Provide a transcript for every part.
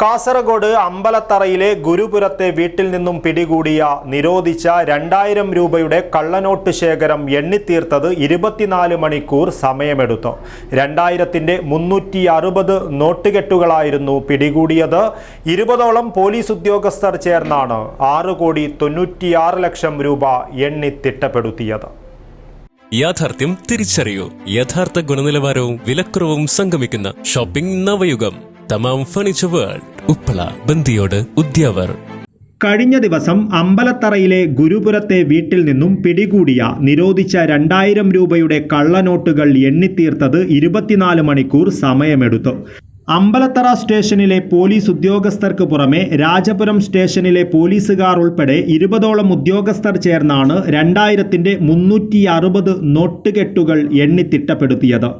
കാസർഗോഡ് അമ്പലത്തറയിലെ ഗുരുപുരത്തെ വീട്ടിൽ നിന്നും പിടികൂടിയ നിരോധിച്ച രണ്ടായിരം രൂപയുടെ കള്ളനോട്ട് ശേഖരം എണ്ണിത്തീർത്തത് ഇരുപത്തിനാല് മണിക്കൂർ സമയമെടുത്തു. രണ്ടായിരത്തിന്റെ മുന്നൂറ്റി അറുപത് നോട്ടുകെട്ടുകളായിരുന്നു പിടികൂടിയത്. ഇരുപതോളം പോലീസ് ഉദ്യോഗസ്ഥർ ചേർന്നാണ് ആറ് കോടി തൊണ്ണൂറ്റിയാറ് ലക്ഷം രൂപ എണ്ണി തിട്ടപ്പെടുത്തിയത്. യാഥാർത്ഥ്യം തിരിച്ചറിയൂ. യഥാർത്ഥ ഗുണനിലവാരവും വിലക്കുറവും സംഗമിക്കുന്ന shopping Navayugam. Thamam furniture world Uppala Bandiyod Udyavar. കഴിഞ്ഞ ദിവസം അമ്പലത്തറയിലെ ഗുരുപുരത്തെ വീട്ടിൽ നിന്നും പിടികൂടിയ നിരോധിച്ച രണ്ടായിരം രൂപയുടെ കള്ളനോട്ടുകൾ എണ്ണിത്തീർത്തത് ഇരുപത്തിനാല് മണിക്കൂർ സമയമെടുത്തു. അമ്പലത്തറ സ്റ്റേഷനിലെ പോലീസ് ഉദ്യോഗസ്ഥർക്ക് പുറമെ രാജപുരം സ്റ്റേഷനിലെ പോലീസുകാർ ഉൾപ്പെടെ ഇരുപതോളം ഉദ്യോഗസ്ഥർ ചേർന്നാണ് രണ്ടായിരത്തിന്റെ മുന്നൂറ്റി അറുപത് നോട്ടുകെട്ടുകൾ എണ്ണിത്തിട്ടപ്പെടുത്തിയത്.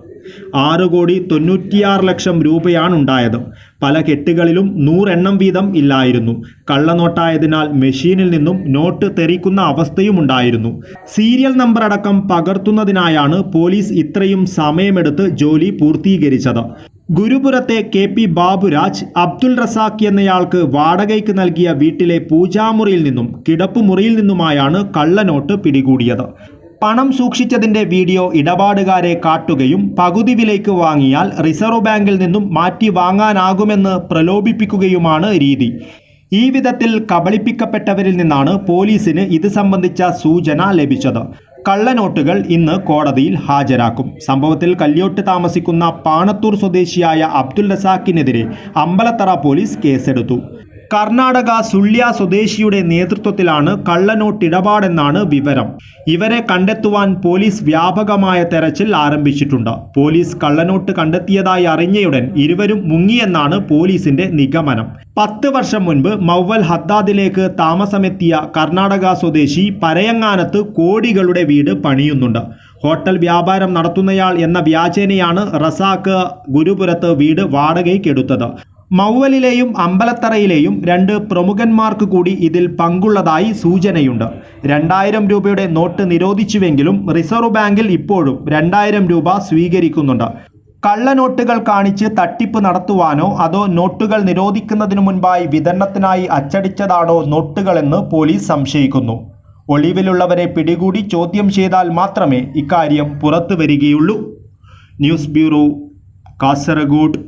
ആറ് കോടി തൊണ്ണൂറ്റിയാറ് ലക്ഷം രൂപയാണ് ഉണ്ടായത് പല കെട്ടുകളിലും നൂറെണ്ണം വീതം ഇല്ലായിരുന്നു. കള്ളനോട്ടായതിനാൽ മെഷീനിൽ നിന്നും നോട്ട് തെറിക്കുന്ന അവസ്ഥയും ഉണ്ടായിരുന്നു. സീരിയൽ നമ്പർ അടക്കം പകർത്തുന്നതിനായാണ് പോലീസ് ഇത്രയും സമയമെടുത്ത് ജോലി പൂർത്തീകരിച്ചത്. ഗുരുപുരത്തെ കെ പി ബാബുരാജ് അബ്ദുൾ റസാഖ് എന്നയാൾക്ക് വാടകയ്ക്ക് നൽകിയ വീട്ടിലെ പൂജാമുറിയിൽ നിന്നും കിടപ്പുമുറിയിൽ നിന്നുമായാണ് കള്ളനോട്ട് പിടികൂടിയത്. പണം സൂക്ഷിച്ചതിന്റെ വീഡിയോ ഇടപാടുകാരെ കാട്ടുകയും പകുതി വിലയ്ക്ക് വാങ്ങിയാൽ റിസർവ് ബാങ്കിൽ നിന്നും മാറ്റി വാങ്ങാനാകുമെന്ന് പ്രലോഭിപ്പിക്കുകയുമാണ് രീതി. ഈ വിധത്തിൽ കബളിപ്പിക്കപ്പെട്ടവരിൽ നിന്നാണ് പോലീസിന് ഇത് സംബന്ധിച്ച സൂചന ലഭിച്ചത്. കള്ളനോട്ടുകൾ ഇന്ന് കോടതിയിൽ ഹാജരാക്കും. സംഭവത്തിൽ കല്യോട്ട് താമസിക്കുന്ന പാണത്തൂർ സ്വദേശിയായ അബ്ദുൽ റസാഖിനെതിരെ അമ്പലത്തറ പോലീസ് കേസെടുത്തു. കർണാടക സുള്യ സ്വദേശിയുടെ നേതൃത്വത്തിലാണ് കള്ളനോട്ട് ഇടപാടെന്നാണ് വിവരം. ഇവരെ കണ്ടെത്തുവാൻ പോലീസ് വ്യാപകമായ തെരച്ചിൽ ആരംഭിച്ചിട്ടുണ്ട്. പോലീസ് കള്ളനോട്ട് കണ്ടെത്തിയതായി അറിഞ്ഞയുടൻ ഇരുവരും മുങ്ങിയെന്നാണ് പോലീസിന്റെ നിഗമനം. പത്ത് വർഷം മുൻപ് മൗവൽ ഹദ്ദാദിലേക്ക് താമസമെത്തിയ കർണാടക സ്വദേശി പരയങ്ങാനത്ത് കോടികളുടെ വീട് പണിയുന്നുണ്ട്. ഹോട്ടൽ വ്യാപാരം നടത്തുന്നയാൾ എന്ന വ്യാജേനയാണ് റസാക്ക് ഗുരുപുരത്ത് വീട് വാടകയ്ക്കെടുത്തത്. മൗവലിലെയും അമ്പലത്തറയിലെയും രണ്ട് പ്രമുഖന്മാർക്ക് കൂടി ഇതിൽ പങ്കുള്ളതായി സൂചനയുണ്ട്. രണ്ടായിരം രൂപയുടെ നോട്ട് നിരോധിച്ചുവെങ്കിലും റിസർവ് ബാങ്കിൽ ഇപ്പോഴും രണ്ടായിരം രൂപ സ്വീകരിക്കുന്നുണ്ട്. കള്ളനോട്ടുകൾ കാണിച്ച് തട്ടിപ്പ് നടത്തുവാനോ അതോ നോട്ടുകൾ നിരോധിക്കുന്നതിനു മുൻപായി വിതരണത്തിനായി അച്ചടിച്ചതാണോ നോട്ടുകളെന്ന് പോലീസ് സംശയിക്കുന്നു. ഒളിവിലുള്ളവരെ പിടികൂടി ചോദ്യം ചെയ്താൽ മാത്രമേ ഇക്കാര്യം പുറത്തു വരികയുള്ളൂ ന്യൂസ് ബ്യൂറോ കാസർഗോഡ്.